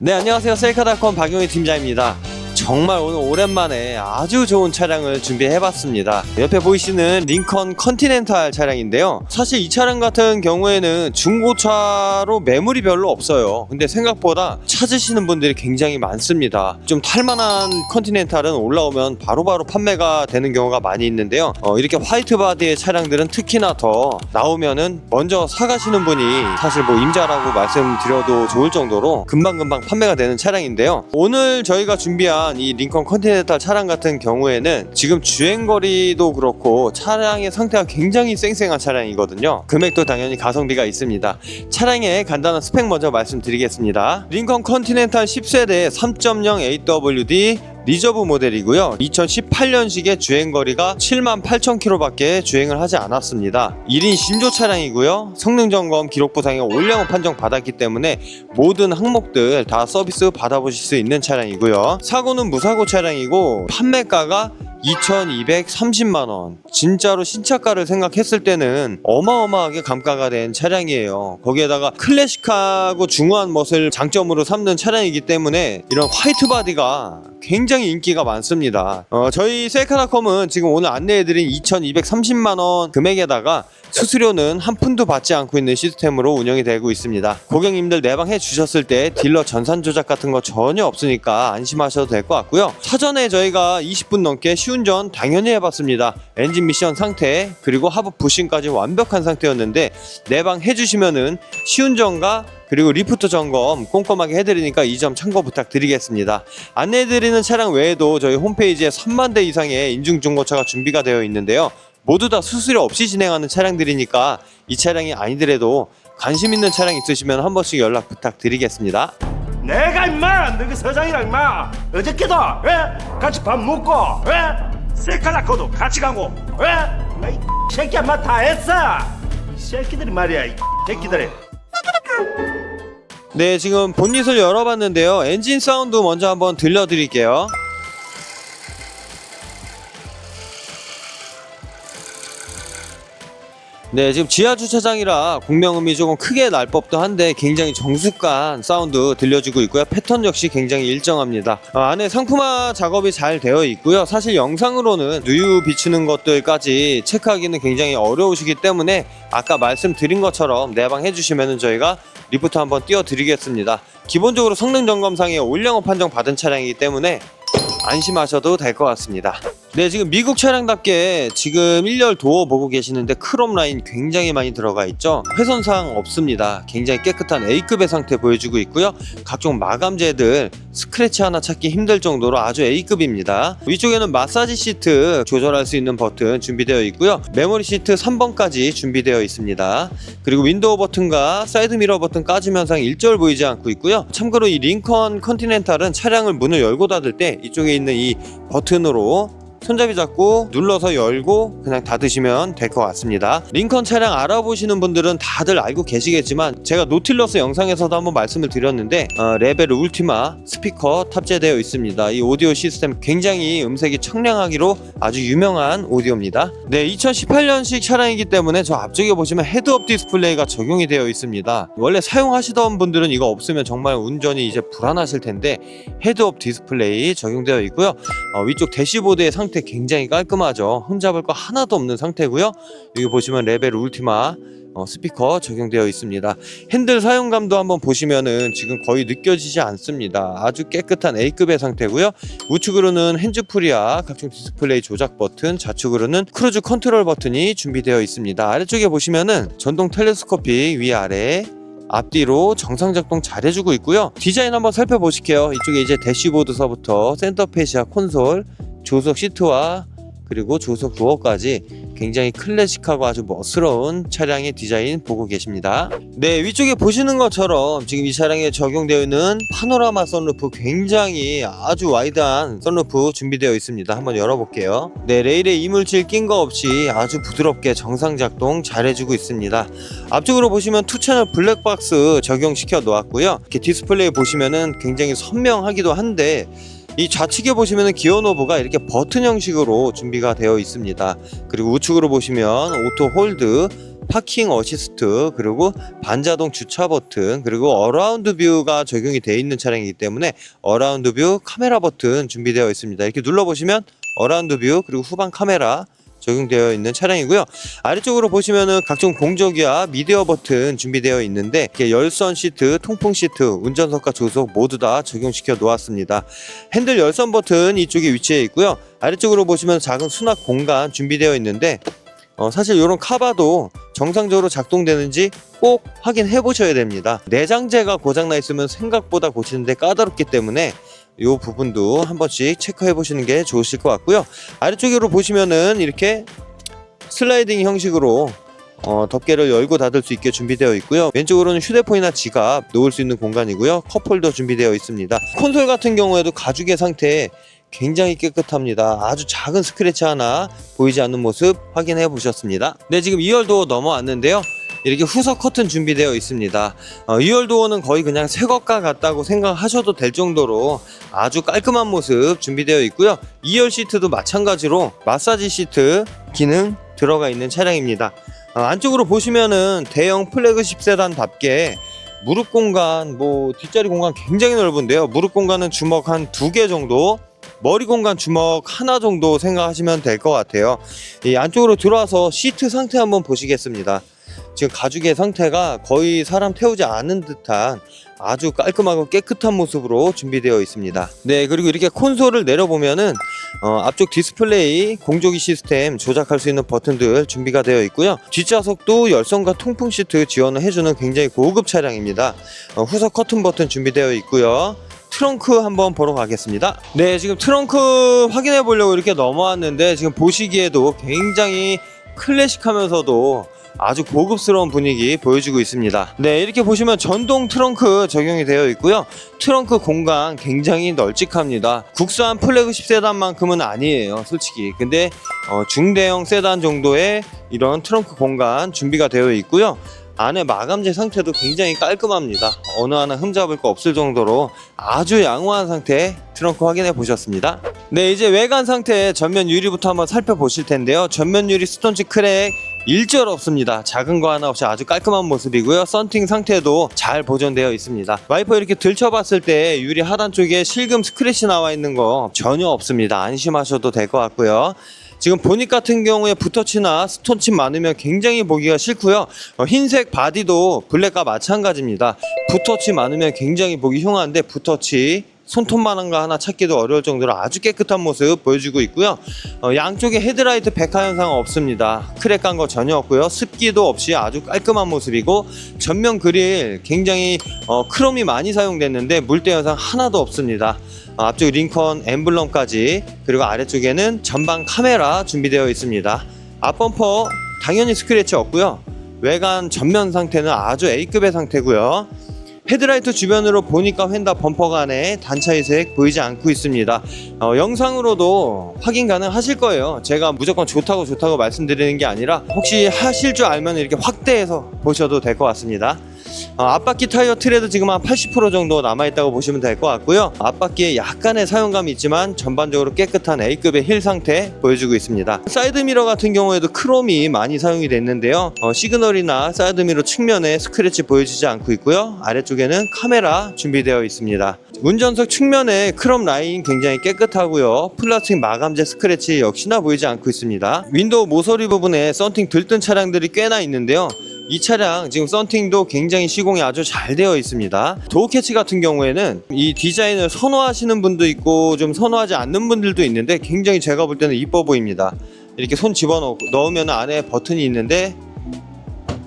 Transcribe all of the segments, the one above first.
네 안녕하세요. 셀카닷컴 박용희 팀장입니다 정말 오늘 오랜만에 아주 좋은 차량을 준비해봤습니다. 옆에 보이시는 링컨 컨티넨탈 차량인데요. 사실 이 차량 같은 경우에는 중고차로 매물이 별로 없어요. 근데 생각보다 찾으시는 분들이 굉장히 많습니다. 좀 탈만한 컨티넨탈은 올라오면 바로바로 판매가 되는 경우가 많이 있는데요. 어, 이렇게 화이트 바디의 차량들은 특히나 더 나오면은 먼저 사가시는 분이 사실 뭐 임자라고 말씀드려도 좋을 정도로 금방금방 판매가 되는 차량인데요. 오늘 저희가 준비한 이 링컨 컨티넨탈 차량 같은 경우에는 지금 주행거리도 그렇고 차량의 상태가 굉장히 쌩쌩한 차량이거든요. 금액도 당연히 가성비가 있습니다. 차량의 간단한 스펙 먼저 말씀드리겠습니다. 링컨 컨티넨탈 10세대 3.0 AWD 리저브 모델이고요. 2018년식의 주행거리가 7만 8천 킬로밖에 주행을 하지 않았습니다. 1인 신조 차량이고요. 성능 점검 기록 보상에 올량업 판정 받았기 때문에 모든 항목들 다 서비스 받아보실 수 있는 차량이고요. 사고는 무사고 차량이고 판매가가 2,230만 원. 진짜로 신차가를 생각했을 때는 어마어마하게 감가가 된 차량이에요. 거기에다가 클래식하고 중후한 멋을 장점으로 삼는 차량이기 때문에 이런 화이트 바디가 굉장히 인기가 많습니다. 어, 저희 셀카닷컴은 지금 오늘 안내해드린 2,230만 원 금액에다가 수수료는 한 푼도 받지 않고 있는 시스템으로 운영이 되고 있습니다. 고객님들 내방해 주셨을 때 딜러 전산 조작 같은 거 전혀 없으니까 안심하셔도 될 것 같고요. 사전에 저희가 20분 넘게 시운전 당연히 해봤습니다. 엔진 미션 상태 그리고 하부 부싱까지 완벽한 상태였는데 내방 해 주시면은 시운전과 그리고 리프트 점검 꼼꼼하게 해드리니까 이 점 참고 부탁드리겠습니다. 안내해드리는 차량 외에도 저희 홈페이지에 3만 대 이상의 인증 중고차가 준비가 되어 있는데요. 모두 다 수수료 없이 진행하는 차량들이니까 이 차량이 아니더라도 관심 있는 차량 있으시면 한 번씩 연락 부탁드리겠습니다. 내가 임마 너그 서장이랑 임마 어저께도 왜 같이 밥 먹고 왜 셀카라코도 같이 가고 왜? 이 새끼야 마 다 했어 이 새끼들이 말이야 이 새끼들이 네, 지금 본닛을 열어봤는데요. 엔진 사운드 먼저 한번 들려드릴게요. 네, 지금 지하 주차장이라 공명음이 조금 크게 날 법도 한데 굉장히 정숙한 사운드 들려주고 있고요. 패턴 역시 굉장히 일정합니다. 어, 안에 상품화 작업이 잘 되어 있고요. 사실 영상으로는 누유 비추는 것들까지 체크하기는 굉장히 어려우시기 때문에 아까 말씀드린 것처럼 내방해 주시면 저희가 리프트 한번 띄워 드리겠습니다. 기본적으로 성능 점검상에 올량업 판정 받은 차량이기 때문에 안심하셔도 될 것 같습니다. 네, 지금 미국 차량답게 지금 1열 도어 보고 계시는데 크롬 라인 굉장히 많이 들어가 있죠. 훼손사항 없습니다. 굉장히 깨끗한 A급의 상태 보여주고 있고요. 각종 마감재들 스크래치 하나 찾기 힘들 정도로 아주 A급입니다. 위쪽에는 마사지 시트 조절할 수 있는 버튼 준비되어 있고요. 메모리 시트 3번까지 준비되어 있습니다. 그리고 윈도우 버튼과 사이드 미러 버튼 까짐 현상 일절 보이지 않고 있고요. 참고로 이 링컨 컨티넨탈은 차량을 문을 열고 닫을 때 이쪽에 있는 이 버튼으로 손잡이 잡고 눌러서 열고 그냥 닫으시면 될 것 같습니다. 링컨 차량 알아보시는 분들은 다들 알고 계시겠지만 제가 노틸러스 영상에서도 한번 말씀을 드렸는데 어, 레벨 울티마 스피커 탑재되어 있습니다. 이 오디오 시스템 굉장히 음색이 청량하기로 아주 유명한 오디오입니다. 네, 2018년식 차량이기 때문에 저 앞쪽에 보시면 헤드업 디스플레이가 적용이 되어 있습니다. 원래 사용하시던 분들은 이거 없으면 정말 운전이 이제 불안하실 텐데 헤드업 디스플레이 적용되어 있고요. 어, 위쪽 대시보드의 상태 굉장히 깔끔하죠. 흠잡을 거 하나도 없는 상태고요. 여기 보시면 레벨 울티마 어, 스피커 적용되어 있습니다. 핸들 사용감도 한번 보시면은 지금 거의 느껴지지 않습니다. 아주 깨끗한 A급의 상태고요. 우측으로는 핸즈프리와 각종 디스플레이 조작 버튼, 좌측으로는 크루즈 컨트롤 버튼이 준비되어 있습니다. 아래쪽에 보시면은 전동 텔레스코픽 위아래 앞뒤로 정상 작동 잘 해주고 있고요. 디자인 한번 살펴보실게요. 이쪽에 이제 대시보드서부터 센터페시아 콘솔, 조석 시트와 그리고 조석 도어까지 굉장히 클래식하고 아주 멋스러운 차량의 디자인 보고 계십니다. 네, 위쪽에 보시는 것처럼 지금 이 차량에 적용되어 있는 파노라마 선루프 굉장히 아주 와이드한 선루프 준비되어 있습니다. 한번 열어볼게요. 네, 레일에 이물질 낀 거 없이 아주 부드럽게 정상 작동 잘 해주고 있습니다. 앞쪽으로 보시면 투 채널 블랙박스 적용시켜 놓았고요. 이렇게 디스플레이 보시면은 굉장히 선명하기도 한데 이 좌측에 보시면 기어 노브가 이렇게 버튼 형식으로 준비가 되어 있습니다. 그리고 우측으로 보시면 오토 홀드 파킹 어시스트 그리고 반자동 주차 버튼 그리고 어라운드 뷰가 적용이 되어 있는 차량이기 때문에 어라운드 뷰 카메라 버튼 준비되어 있습니다. 이렇게 눌러보시면 어라운드 뷰 그리고 후방 카메라 적용되어 있는 차량이고요. 아래쪽으로 보시면은 각종 공조기와 미디어 버튼 준비되어 있는데 열선 시트, 통풍 시트, 운전석과 조석 모두 다 적용시켜 놓았습니다. 핸들 열선 버튼 이쪽에 위치해 있고요. 아래쪽으로 보시면 작은 수납 공간 준비되어 있는데 어, 사실 이런 카바도 정상적으로 작동되는지 꼭 확인해 보셔야 됩니다. 내장재가 고장나 있으면 생각보다 고치는데 까다롭기 때문에 이 부분도 한 번씩 체크해 보시는 게 좋으실 것 같고요. 아래쪽으로 보시면은 이렇게 슬라이딩 형식으로 어, 덮개를 열고 닫을 수 있게 준비되어 있고요. 왼쪽으로는 휴대폰이나 지갑 놓을 수 있는 공간이고요. 컵홀더 준비되어 있습니다. 콘솔 같은 경우에도 가죽의 상태 굉장히 깨끗합니다. 아주 작은 스크래치 하나 보이지 않는 모습 확인해 보셨습니다. 네, 지금 2열도 넘어왔는데요. 이렇게 후석 커튼 준비되어 있습니다. 어, 2열 도어는 거의 그냥 새 것과 같다고 생각하셔도 될 정도로 아주 깔끔한 모습 준비되어 있고요. 2열 시트도 마찬가지로 마사지 시트 기능 들어가 있는 차량입니다. 어, 안쪽으로 보시면은 대형 플래그십 세단답게 무릎 공간, 뭐 뒷자리 공간 굉장히 넓은데요. 무릎 공간은 주먹 한 두 개 정도, 머리 공간 주먹 하나 정도 생각하시면 될 것 같아요. 이 안쪽으로 들어와서 시트 상태 한번 보시겠습니다. 지금 가죽의 상태가 거의 사람 태우지 않은 듯한 아주 깔끔하고 깨끗한 모습으로 준비되어 있습니다. 네, 그리고 이렇게 콘솔을 내려보면은 어, 앞쪽 디스플레이 공조기 시스템 조작할 수 있는 버튼들 준비가 되어 있고요. 뒷좌석도 열선과 통풍 시트 지원을 해주는 굉장히 고급 차량입니다. 어, 후석 커튼 버튼 준비되어 있고요. 트렁크 한번 보러 가겠습니다. 네, 지금 트렁크 확인해 보려고 이렇게 넘어왔는데 지금 보시기에도 굉장히 클래식하면서도 아주 고급스러운 분위기 보여주고 있습니다. 네, 이렇게 보시면 전동 트렁크 적용이 되어 있고요. 트렁크 공간 굉장히 널찍합니다. 국산 플래그십 세단만큼은 아니에요, 솔직히. 근데 어, 중대형 세단 정도의 이런 트렁크 공간 준비가 되어 있고요. 안에 마감재 상태도 굉장히 깔끔합니다. 어느 하나 흠잡을 거 없을 정도로 아주 양호한 상태 트렁크 확인해 보셨습니다. 네, 이제 외관 상태 전면 유리부터 한번 살펴보실 텐데요. 전면 유리 스톤치 크랙 일절 없습니다. 작은 거 하나 없이 아주 깔끔한 모습이고요. 썬팅 상태도 잘 보존되어 있습니다. 와이퍼 이렇게 들쳐봤을 때 유리 하단 쪽에 실금 스크래치 나와 있는 거 전혀 없습니다. 안심하셔도 될 것 같고요. 지금 보닉 같은 경우에 붓터치나 스톤칩 많으면 굉장히 보기가 싫고요. 어, 흰색 바디도 블랙과 마찬가지입니다. 붓터치 많으면 굉장히 보기 흉한데 붓터치 손톱만한 거 하나 찾기도 어려울 정도로 아주 깨끗한 모습 보여주고 있고요. 어, 양쪽에 헤드라이트 백화 현상 없습니다. 크랙 간 거 전혀 없고요. 습기도 없이 아주 깔끔한 모습이고 전면 그릴 굉장히 어, 크롬이 많이 사용됐는데 물때 현상 하나도 없습니다. 어, 앞쪽 링컨 엠블럼까지 그리고 아래쪽에는 전방 카메라 준비되어 있습니다. 앞범퍼 당연히 스크래치 없고요. 외관 전면 상태는 아주 A급의 상태고요. 헤드라이트 주변으로 보니까 휀다 범퍼가 안에 단차 이색 보이지 않고 있습니다. 어, 영상으로도 확인 가능하실 거예요. 제가 무조건 좋다고 좋다고 말씀드리는 게 아니라 혹시 하실 줄 알면 이렇게 확대해서 보셔도 될 것 같습니다. 어, 앞바퀴 타이어 트레드 지금 한 80% 정도 남아있다고 보시면 될 것 같고요. 앞바퀴에 약간의 사용감이 있지만 전반적으로 깨끗한 A급의 힐 상태 보여주고 있습니다. 사이드미러 같은 경우에도 크롬이 많이 사용이 됐는데요. 어, 시그널이나 사이드미러 측면에 스크래치 보여지지 않고 있고요. 아래쪽에는 카메라 준비되어 있습니다. 운전석 측면에 크롬 라인 굉장히 깨끗하고요. 플라스틱 마감재 스크래치 역시나 보이지 않고 있습니다. 윈도우 모서리 부분에 썬팅 들뜬 차량들이 꽤나 있는데요. 이 차량 지금 썬팅도 굉장히 시공이 아주 잘 되어 있습니다. 도어 캐치 같은 경우에는 이 디자인을 선호하시는 분도 있고 좀 선호하지 않는 분들도 있는데 굉장히 제가 볼 때는 이뻐 보입니다. 이렇게 손 집어넣고 넣으면 안에 버튼이 있는데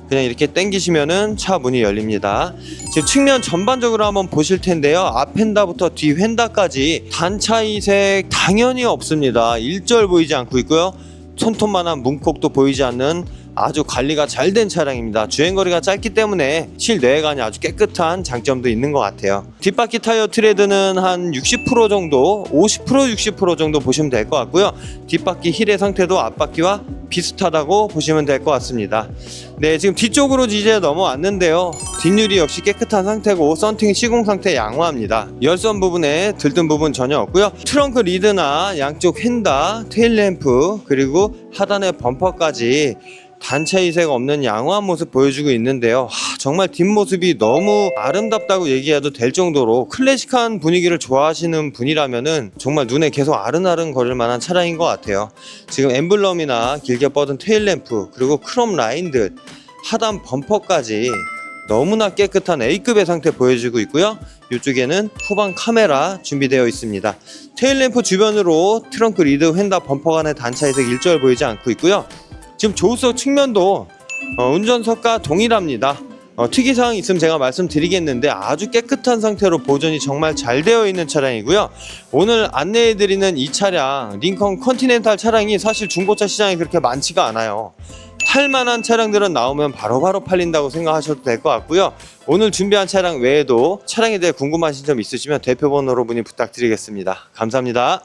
그냥 이렇게 당기시면은 차 문이 열립니다. 지금 측면 전반적으로 한번 보실 텐데요. 앞 휀다부터 뒤 휀다까지 단차 이색 당연히 없습니다. 일절 보이지 않고 있고요. 손톱만한 문콕도 보이지 않는 아주 관리가 잘 된 차량입니다. 주행거리가 짧기 때문에 실내관이 아주 깨끗한 장점도 있는 것 같아요. 뒷바퀴 타이어 트레드는 한 60% 정도, 50% 60% 정도 보시면 될 것 같고요. 뒷바퀴 힐의 상태도 앞바퀴와 비슷하다고 보시면 될 것 같습니다. 네, 지금 뒤쪽으로 이제 넘어왔는데요. 뒷유리 역시 깨끗한 상태고 썬팅 시공 상태 양호합니다. 열선 부분에 들뜬 부분 전혀 없고요. 트렁크 리드나 양쪽 휀다, 테일 램프 그리고 하단의 범퍼까지 단차 이색 없는 양호한 모습 보여주고 있는데요. 하, 정말 뒷모습이 너무 아름답다고 얘기해도 될 정도로 클래식한 분위기를 좋아하시는 분이라면은 정말 눈에 계속 아른아른 거릴 만한 차량인 것 같아요. 지금 엠블럼이나 길게 뻗은 테일램프 그리고 크롬 라인들 하단 범퍼까지 너무나 깨끗한 A급의 상태 보여주고 있고요. 이쪽에는 후방 카메라 준비되어 있습니다. 테일램프 주변으로 트렁크 리드 휀다 범퍼 간의 단차 이색 일절 보이지 않고 있고요. 지금 조수석 측면도 어, 운전석과 동일합니다. 어, 특이사항 있으면 제가 말씀드리겠는데 아주 깨끗한 상태로 보존이 정말 잘 되어 있는 차량이고요. 오늘 안내해드리는 이 차량 링컨 컨티넨탈 차량이 사실 중고차 시장에 그렇게 많지가 않아요. 탈만한 차량들은 나오면 바로바로 팔린다고 생각하셔도 될 것 같고요. 오늘 준비한 차량 외에도 차량에 대해 궁금하신 점 있으시면 대표 번호로 문의 부탁드리겠습니다. 감사합니다.